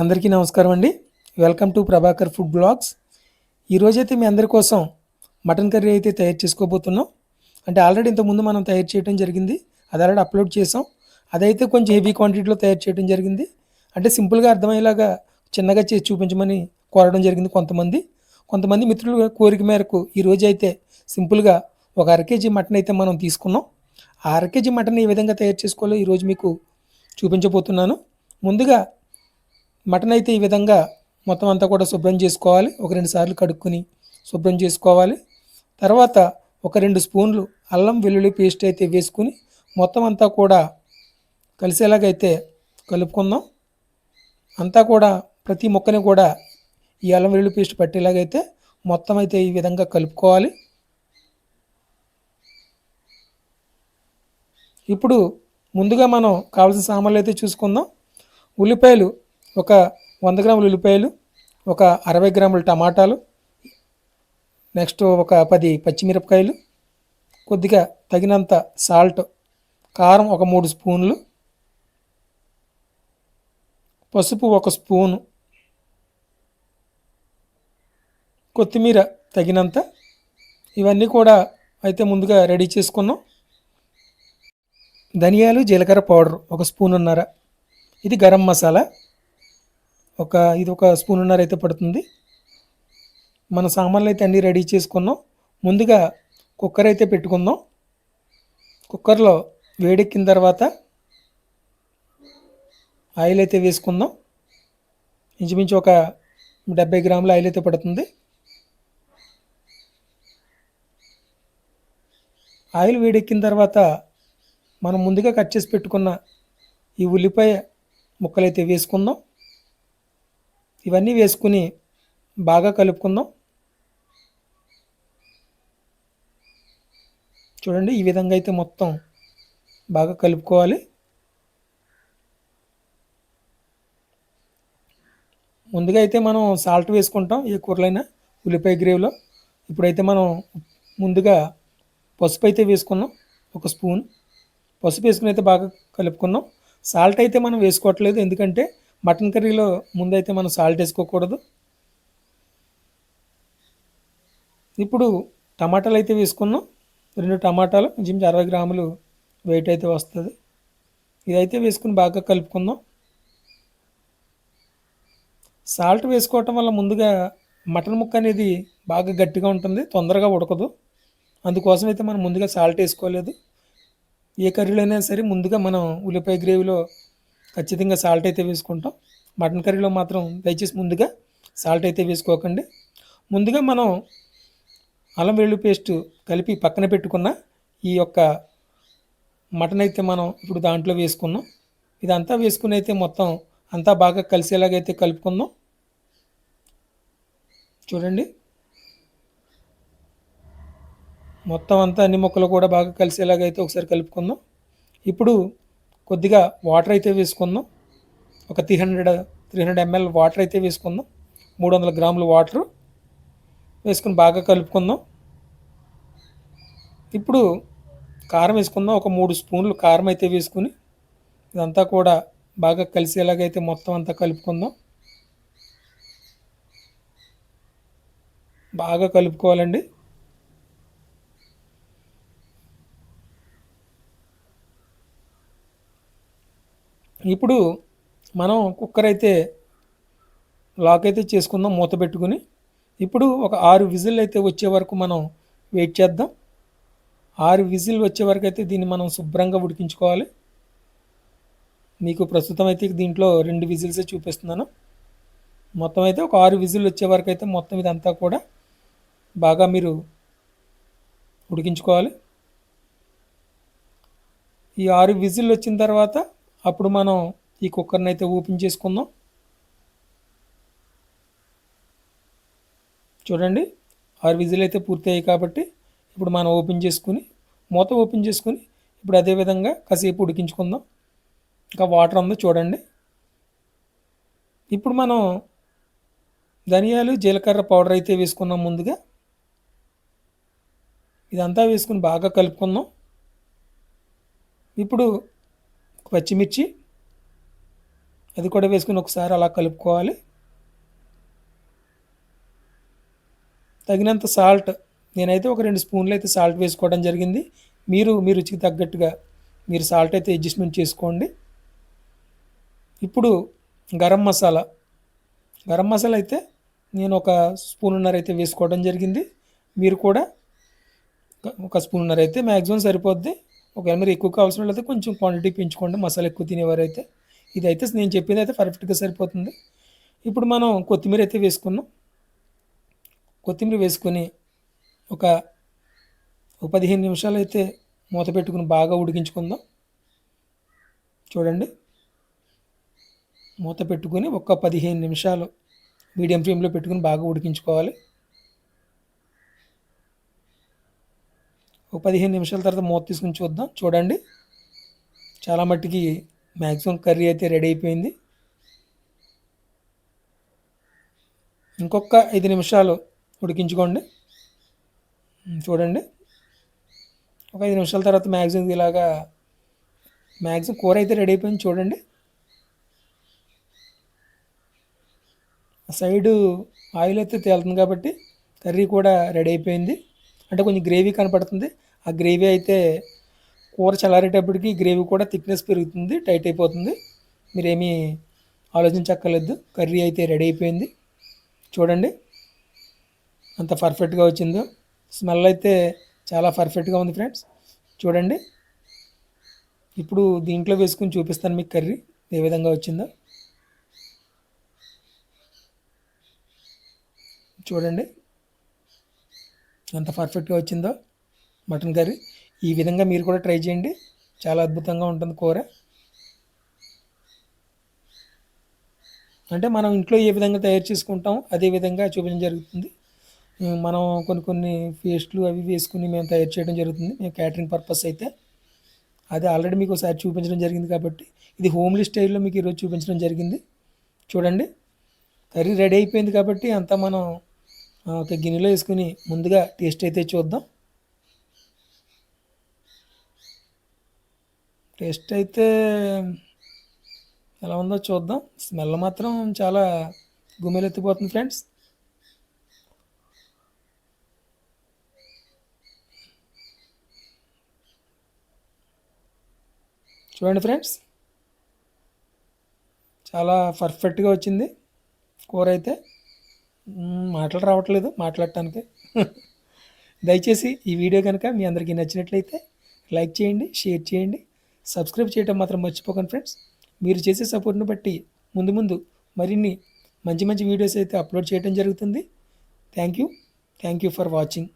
అందరికీ నమస్కారం అండి. Welcome to Prabhakar food blogs. ఈరోజైతే మీ అందరి కోసం మటన్ కర్రీ అయితే తయారు చేసుకోబోతున్నాం. అంటే ఆల్రెడీ ఇంతకుముందు మనం తయారు చేయడం జరిగింది. అది ఆల్రెడీ అప్లోడ్ చేసాం. అదైతే కొంచెం హెవీ క్వాంటిటీలో తయారు చేయడం జరిగింది. అంటే సింపుల్గా అర్థమయ్యేలాగా చిన్నగా చేసి చూపించమని కోరడం జరిగింది కొంతమంది. కొంతమంది మిత్రుల కోరిక మేరకు ఈరోజు అయితే సింపుల్గా ఒక అర కేజీ మటన్ అయితే మనం తీసుకున్నాం. ఆ అర కేజీ మటన్ ఏ విధంగా తయారు చేసుకోవాలో ఈరోజు మీకు చూపించబోతున్నాను. ముందుగా మటన్ అయితే ఈ విధంగా మొత్తం అంతా కూడా శుభ్రం చేసుకోవాలి. ఒక రెండు సార్లు కడుక్కుని శుభ్రం చేసుకోవాలి. తర్వాత ఒక రెండు స్పూన్లు అల్లం వెల్లుల్లి పేస్ట్ అయితే వేసుకుని మొత్తం అంతా కూడా కలిసేలాగైతే కలుపుకుందాం. అంతా కూడా ప్రతి ముక్కని కూడా ఈ అల్లం వెల్లుల్లి పేస్ట్ పట్టేలాగైతే మొత్తం అయితే ఈ విధంగా కలుపుకోవాలి. ఇప్పుడు ముందుగా మనం కావాల్సిన సామాన్లు అయితే చూసుకుందాం. ఉల్లిపాయలు ఒక వంద గ్రాములు ఉల్లిపాయలు ఒక అరవై గ్రాముల టమాటాలు నెక్స్ట్ ఒక పది పచ్చిమిరపకాయలు కొద్దిగా తగినంత సాల్ట్ కారం ఒక మూడు స్పూన్లు పసుపు ఒక స్పూను కొత్తిమీర తగినంత. ఇవన్నీ కూడా అయితే ముందుగా రెడీ చేసుకున్నాం. ధనియాలు జీలకర్ర పౌడర్ ఒక స్పూన్ ఉన్నారా ఇది గరం మసాలా. ఒక ఇది ఒక స్పూనున్నర అయితే పడుతుంది. మన సామాన్లు అయితే అన్నీ రెడీ చేసుకున్నాం. ముందుగా కుక్కర్ అయితే పెట్టుకుందాం. కుక్కర్లో వేడెక్కిన తర్వాత ఆయిల్ అయితే వేసుకుందాం. ఇంచుమించు ఒక డెబ్బై గ్రాముల ఆయిల్ అయితే పడుతుంది. ఆయిల్ వేడెక్కిన తర్వాత మనం ముందుగా కట్ చేసి పెట్టుకున్న ఈ ఉల్లిపాయ ముక్కలైతే వేసుకుందాం. ఇవన్నీ వేసుకుని బాగా కలుపుకుందాం. చూడండి ఈ విధంగా అయితే మొత్తం బాగా కలుపుకోవాలి. ముందుగా అయితే మనం సాల్ట్ వేసుకుంటాం ఏ కూరలైనా ఉల్లిపాయ గ్రేవ్లో. ఇప్పుడైతే మనం ముందుగా పసుపు అయితే వేసుకున్నాం ఒక స్పూన్. పసుపు వేసుకుని అయితే బాగా కలుపుకున్నాం. సాల్ట్ అయితే మనం వేసుకోవట్లేదు ఎందుకంటే మటన్ కర్రీలో ముందైతే మనం సాల్ట్ వేసుకోకూడదు. ఇప్పుడు టమాటాలు అయితే వేసుకున్నాం. రెండు టమాటాలు జిమ్ అరవై గ్రాములు వెయిట్ అయితే వస్తుంది. ఇదైతే వేసుకుని బాగా కలుపుకుందాం. సాల్ట్ వేసుకోవటం వల్ల ముందుగా మటన్ ముక్క అనేది బాగా గట్టిగా ఉంటుంది తొందరగా ఉడకదు. అందుకోసం అయితే మనం ముందుగా సాల్ట్ వేసుకోలేదు. ఏ కర్రీలో అయినా సరే ముందుగా మనం ఉల్లిపాయ గ్రేవీలో ఖచ్చితంగా సాల్ట్ అయితే వేసుకుంటాం. మటన్ కర్రీలో మాత్రం దయచేసి ముందుగా సాల్ట్ అయితే వేసుకోకండి. ముందుగా మనం అల్లం వెల్లుల్లి పేస్ట్ కలిపి పక్కన పెట్టుకున్న ఈ యొక్క మటన్ అయితే మనం ఇప్పుడు దాంట్లో వేసుకున్నాం. ఇదంతా వేసుకుని అయితే మొత్తం అంతా బాగా కలిసేలాగైతే కలుపుకుందాం. చూడండి. మొత్తం అంతా అన్ని ముక్కలు కూడా బాగా కలిసేలాగైతే ఒకసారి కలుపుకుందాం. ఇప్పుడు కొద్దిగా వాటర్ అయితే వేసుకుందాం. ఒక three hundred three hundred ML water అయితే వేసుకుందాం. మూడు వందల గ్రాములు వాటర్ వేసుకుని బాగా కలుపుకుందాం. ఇప్పుడు కారం వేసుకుందాం. ఒక మూడు స్పూన్లు కారం అయితే వేసుకుని ఇదంతా కూడా బాగా కలిసేలాగైతే మొత్తం అంతా కలుపుకుందాం. బాగా కలుపుకోవాలండి. ఇప్పుడు మనం కుక్కర్ అయితే లాక్ అయితే చేసుకుందాం మూత పెట్టుకుని. ఇప్పుడు ఒక ఆరు విజిల్ అయితే వచ్చే వరకు మనం వెయిట్ చేద్దాం. ఆరు విజిల్ వచ్చే వరకు అయితే దీన్ని మనం శుభ్రంగా ఉడికించుకోవాలి. మీకు ప్రస్తుతం అయితే దీంట్లో రెండు విజిల్సే చూపిస్తున్నాను. మొత్తం అయితే ఒక ఆరు విజిల్ వచ్చే వరకు అయితే మొత్తం ఇదంతా కూడా బాగా మీరు ఉడికించుకోవాలి. ఈ ఆరు విజిల్ వచ్చిన తర్వాత అప్పుడు మనం ఈ కుక్కర్ని అయితే ఓపెన్ చేసుకుందాం. చూడండి ఆరు విజిల్ అయితే పూర్తయ్యాయి కాబట్టి ఇప్పుడు మనం ఓపెన్ చేసుకుని మూత ఓపెన్ చేసుకుని ఇప్పుడు అదే విధంగా కాసేపు ఉడికించుకుందాం. ఇంకా వాటర్ ఉందో చూడండి. ఇప్పుడు మనం ధనియాలు జీలకర్ర పౌడర్ అయితే వేసుకున్నాం ముందుగా. ఇదంతా వేసుకుని బాగా కలుపుకుందాం. ఇప్పుడు పచ్చిమిర్చి అది కూడా వేసుకుని ఒకసారి అలా కలుపుకోవాలి. తగినంత సాల్ట్ నేనైతే ఒక రెండు స్పూన్లు అయితే సాల్ట్ వేసుకోవడం జరిగింది. మీరు మీ రుచికి తగ్గట్టుగా మీరు సాల్ట్ అయితే అడ్జస్ట్మెంట్ చేసుకోండి. ఇప్పుడు గరం మసాలా. గరం మసాలా అయితే నేను ఒక స్పూన్నర అయితే వేసుకోవడం జరిగింది. మీరు కూడా ఒక స్పూన్నర అయితే మ్యాక్సిమం సరిపోద్ది. ఒకవేళ మీరు ఎక్కువ కావాల్సిన అయితే కొంచెం క్వాంటిటీ పెంచుకోండి. మసాలా ఎక్కువ తినేవారైతే ఇదైతే నేను చెప్పింది అయితే పర్ఫెక్ట్గా సరిపోతుంది. ఇప్పుడు మనం కొత్తిమీర అయితే వేసుకున్నాం. కొత్తిమీర వేసుకొని ఒక ఒక పదిహేను నిమిషాలు అయితే మూత పెట్టుకుని బాగా ఉడికించుకుందాం. చూడండి. మూత పెట్టుకుని ఒక పదిహేను నిమిషాలు మీడియం ఫ్లేమ్లో పెట్టుకుని బాగా ఉడికించుకోవాలి. ఒక పదిహేను నిమిషాల తర్వాత మూత తీసుకుని చూద్దాం. చూడండి. చాలా మట్టికి మ్యాక్సిమం కర్రీ అయితే రెడీ అయిపోయింది. ఇంకొక ఐదు నిమిషాలు ఉడికించుకోండి. చూడండి. ఒక ఐదు నిమిషాల తర్వాత మ్యాక్సిమం ఇలాగా మ్యాక్సిమం కూర అయితే రెడీ అయిపోయింది. చూడండి. సైడు ఆయిల్ అయితే తేలుతుంది కాబట్టి కర్రీ కూడా రెడీ అయిపోయింది. అంటే కొంచెం గ్రేవీ కనపడుతుంది. ఆ గ్రేవీ అయితే కూర చల్లారేటప్పటికి గ్రేవీ కూడా థిక్నెస్ పెరుగుతుంది టైట్ అయిపోతుంది. మీరేమీ ఆలోచించక్కర్లేదు. కర్రీ అయితే రెడీ అయిపోయింది. చూడండి. అంత పర్ఫెక్ట్గా వచ్చిందో. స్మెల్ అయితే చాలా పర్ఫెక్ట్గా ఉంది ఫ్రెండ్స్ చూడండి. ఇప్పుడు దీంట్లో వేసుకుని చూపిస్తాను మీకు కర్రీ ఏ విధంగా వచ్చిందో. చూడండి. ఎంత పర్ఫెక్ట్గా వచ్చిందో. Mutton curry. ఈ విధంగా మీరు కూడా ట్రై చేయండి. చాలా అద్భుతంగా ఉంటుంది కూర. అంటే మనం ఇంట్లో ఏ విధంగా తయారు చేసుకుంటాం అదే విధంగా చూపించడం జరుగుతుంది. మనం కొన్ని కొన్ని పేస్ట్లు అవి వేసుకుని మేము తయారు చేయడం జరుగుతుంది. మేము క్యాటరింగ్ పర్పస్ అయితే అది ఆల్రెడీ మీకు ఒకసారి చూపించడం జరిగింది కాబట్టి ఇది హోమ్లీ స్టైల్లో మీకు ఈరోజు చూపించడం జరిగింది. చూడండి. కర్రీ రెడీ అయిపోయింది కాబట్టి అంతా మనం ఒక గిన్నెలో వేసుకుని ముందుగా టేస్ట్ అయితే చూద్దాం. టేస్ట్ అయితే ఎలా ఉందో చూద్దాం. స్మెల్ మాత్రం చాలా గుమ్మెలెత్తిపోతుంది ఫ్రెండ్స్. చూడండి ఫ్రెండ్స్. చాలా పర్ఫెక్ట్గా వచ్చింది కూర అయితే. మాటలు రావట్లేదు మాట్లాడటానికి. దయచేసి ఈ వీడియో కనుక మీ అందరికీ నచ్చినట్లయితే లైక్ చేయండి షేర్ చేయండి. సబ్స్క్రైబ్ చేయడం మాత్రం మర్చిపోకండి ఫ్రెండ్స్. మీరు చేసే సపోర్ట్ని బట్టి ముందు ముందు మరిన్ని మంచి మంచి వీడియోస్ అయితే అప్లోడ్ చేయడం జరుగుతుంది. Thank you. Thank you for watching.